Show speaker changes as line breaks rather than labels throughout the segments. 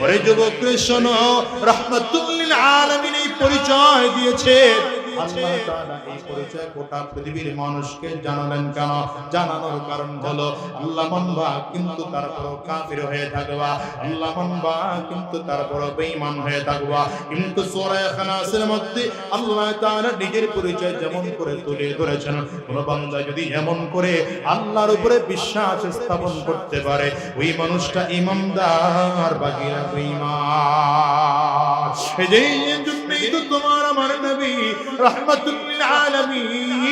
ওরে যুবক কৃষ্ণ রহমতুল্লিল আলমিন এই পরিচয় দিয়েছে নিজের পরিচয় যেমন করে তুলে ধরেছেন, কোন বান্দা যদি এমন করে আল্লাহর উপরে বিশ্বাস স্থাপন করতে পারে, ওই মানুষটা ইমানদার বাকিরা বেঈমান। তোমার আমার নবী রহমাতুল্লিল আলামিন তৌহিদের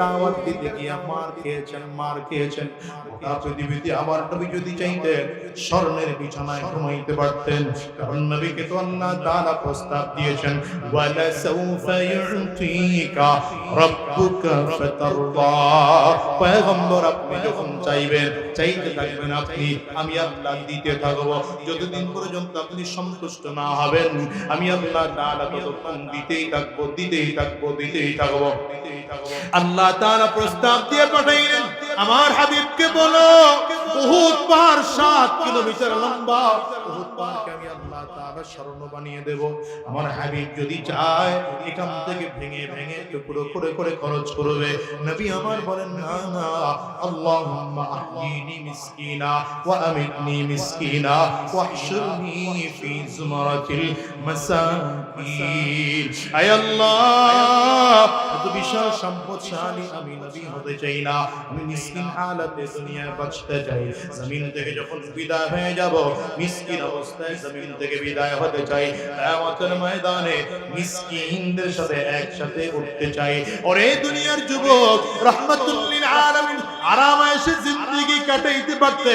দাওয়াত দিতে গিয়ে মার খেয়েছেন মার খেয়েছেন। গোটা পৃথিবীতে আমার নবী যদি চাইতেন, স্বর্ণের বিছানায় ঘুমাইতে পারতেন কারণ নবীকে তো আল্লাহ তাআলা প্রস্তাব দিয়েছেন, ওয়ালা সাউফা ইউতিকা রাব্বুকা ফাতারদা। পয়গম্বর আপনি যখন চাইবেন, চাইতে থাকবেন আপনি, আমি আল্লাহ দিতে থাকব। যতদিন পর্যন্ত আপনি সন্তুষ্ট না হবেন, আমি আল্লাহ তাআলা ততক্ষণ দিতেই থাকব দিতেই থাকব দিতেই থাকব দিতেই থাকব। আল্লাহ তাআলা প্রস্তাব দিয়ে পাঠাইলেন। আমার হাবিবকে বলো, উহুদ পাহাড় 7 কিলোমিটার লম্বা, উহুদ পাহাড়কে আমি আল্লাহ স্মরণ বানিয়ে দেব। আমার হাবিব যদি চায়, এখান থেকে ভেঙে ভেঙে টুকরো করে করে খরচ করবে। নবী আমার বলেন, না না, আল্লাহুম্মা আহয়িনি মিসকিনা ওয়া আমিতনি মিসকিনা ওয়াহশুরনি ফি জুমারাতিল মাসাকিন। আয় আল্লাহ, এত বিশাল সম্পদশালী আমি নবী হতে চাই না। আমি মিসকিন হালাতে দুনিয়ায় বাঁচতে চাই। জমিন থেকে যখন বিদায় হয়ে যাব, মিসকিন অবস্থায় জমিন থেকে বিদায় হতে চাই। কিয়ামতের ময়দানে মিসকিনদের সাথে একসাথে উঠতে চাই। ওরে দুনিয়ার যুবক রাহমাতুল্লিল আলামিন, আরামায়েশে জিন্দেগি কাটাইতে পারতে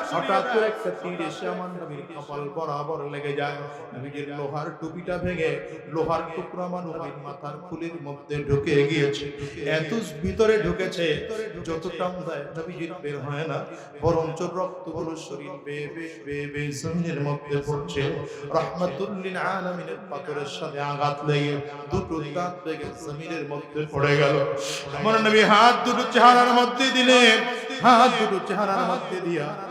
হঠাৎ করে একটা তীর এসে আমার নবীর কপাল বরাবর লেগে যায়। নবীজির লোহার টুপিটা ভেঙে লোহার টুকরা আমার নবীর মাথার ফুলের মধ্যে ঢুকে গিয়েছে। এত ভিতরে ঢুকেছে, যতটা দেয় নবীজির বের হয় না, বরঞ্চ রক্তগুলো শরীর বেয়ে বেয়ে বেয়ে বেয়ে জমিনের মধ্যে পড়ছে। রহমাতুল্লিল আলামিনের পাথরের সাথে আঘাত লেগে দুটো দাঁত লেগে জমিনের মধ্যে পড়ে গেল। আমার নবী হাত দুটো চেহারার মধ্যে দিলেন, হাত দুটো চেহারার মধ্যে দিয়া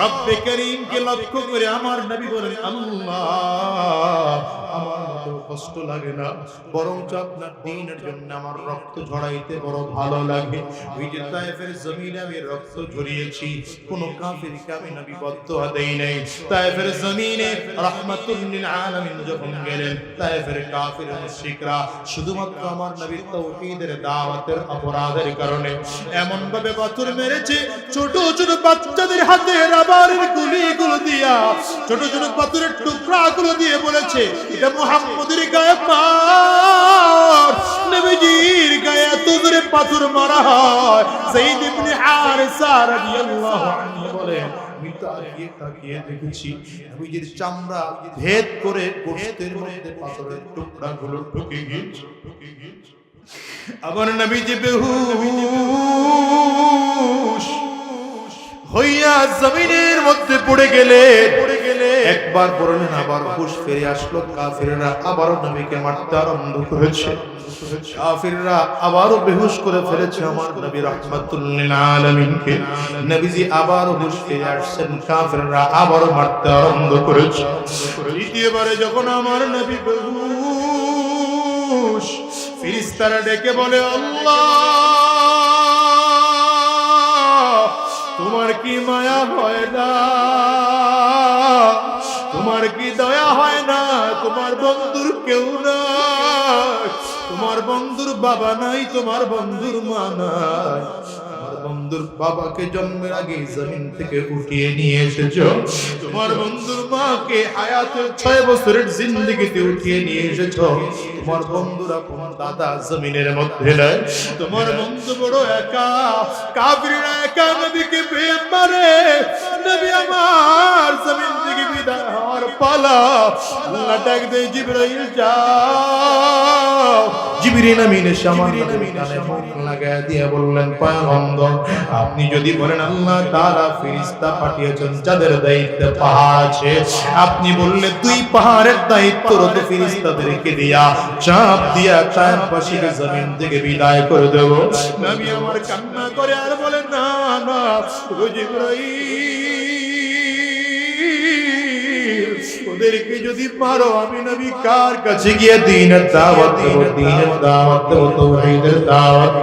রব্বে করিমকে লক্ষ্য করে আমার নবী বলেন, আল্লাহ, আমার মতো কষ্ট লাগে না। বরঞ্চ আপনার দিনের জন্য আমার রক্ত ঝরাইতে বড় ভালো লাগে। ওই যে তায়েফের জমিনে আমি রক্ত ঝরিয়েছি, কোন কাফিরকে আমি নবী বদদোয়া দেই নাই। তায়েফের জমিনে রাহমাতুল্লিল আলামিন যখন গেলেন, তায়েফের কাফির মুশরিকরা শুধুমাত্র আমার নবীর তাওহীদের দাওয়াতের অপরাধের কারণে এমন ভাবে পাথর মেরেছে, ছোট ছোট বাচ্চাদের হাতে রাবারের গুলিগুলো দিয়া, ছোট ছোট পাথরের টুকরাগুলো দিয়ে বলেছে, এটা মুহাম্মদের গায়ে নবীজির গায়ে এত পাথর মারা হয়। সাইদ ইবনে হারিসা রাদিয়াল্লাহু আনহু বলেন আমি তাকিয়ে তাকিয়ে চামড়া পাথরের টুকরাগুলো ঢুকে গিয়েছে। ঢুকে গিয়েছে আবার নবীজি বেহুশ। হইয়া জমিনের মধ্যে পড়ে গেলে পড়ে গেলে। একবার পড়লেন আবার হুশ ফিরে আসলো। কাফিররা আবারও নবীকে মারতে আরম্ভ করেছে। কাফিররা আবারও বেহুশ করে ফেলেছে আমার নবী রাহমাতুল্লিল আলামিনকে। নবীজি আবারও হুশ ফিরে আসছেন, কাফিররা আবারও মারতে আরম্ভ করেছে। দ্বিতীয়বারে যখন আমার নবী বেহুশ, ফিরিস্তারা ডেকে বলে, আল্লাহ! তোমার কি মায়া হয় না? তোমার কি দয়া হয় না? তোমার বন্ধুর কেউ না তোমার বন্ধুর বাবা নাই, তোমার বন্ধুর মা নাই। বন্ধুর বাবাকে জন্মের আগে জমিন থেকে উঠিয়ে নিয়ে এসেছ। তোমার বন্ধুর মাকে হায়াতের ছয় বছরের জিন্দগিতে উঠিয়ে নিয়ে এসেছ। তোমার বন্ধুরা কোন দাদা জমিনের মধ্যে নাই তোমার বন্ধু বড় একা কাফিররা একা, নবীকে প্রেম মারে নবী আমার জমিন থেকে বিদায় হওয়ার পালা। আল্লাহ ডাক দেয় জিবরাইল, যাও। জিবরিল আমিন সামান্য কানে মুখ লাগায় দিয়ে বললেন পয়গম্বর আপনি যদি বলেন আল্লাহ তাআলা ফেরেশতা পাঠিয়েছেন যাদের দায়িত্বে পাহাড় আছে আপনি বললে দুই পাহাড়ের দায়িত্ব রত ফেরেশতাদেরকে দিয়া চাপ দিয়া চারপাশে জমিন থেকে বিদায় করে দেব। নবী আমার কান্না করে আর বলেন না না জিবরাইল ওদেরকে যদি পারো আমি নবী কার কাছে গিয়ে দিন দাওয়াত দিন দাওয়াত দেব দাওয়াত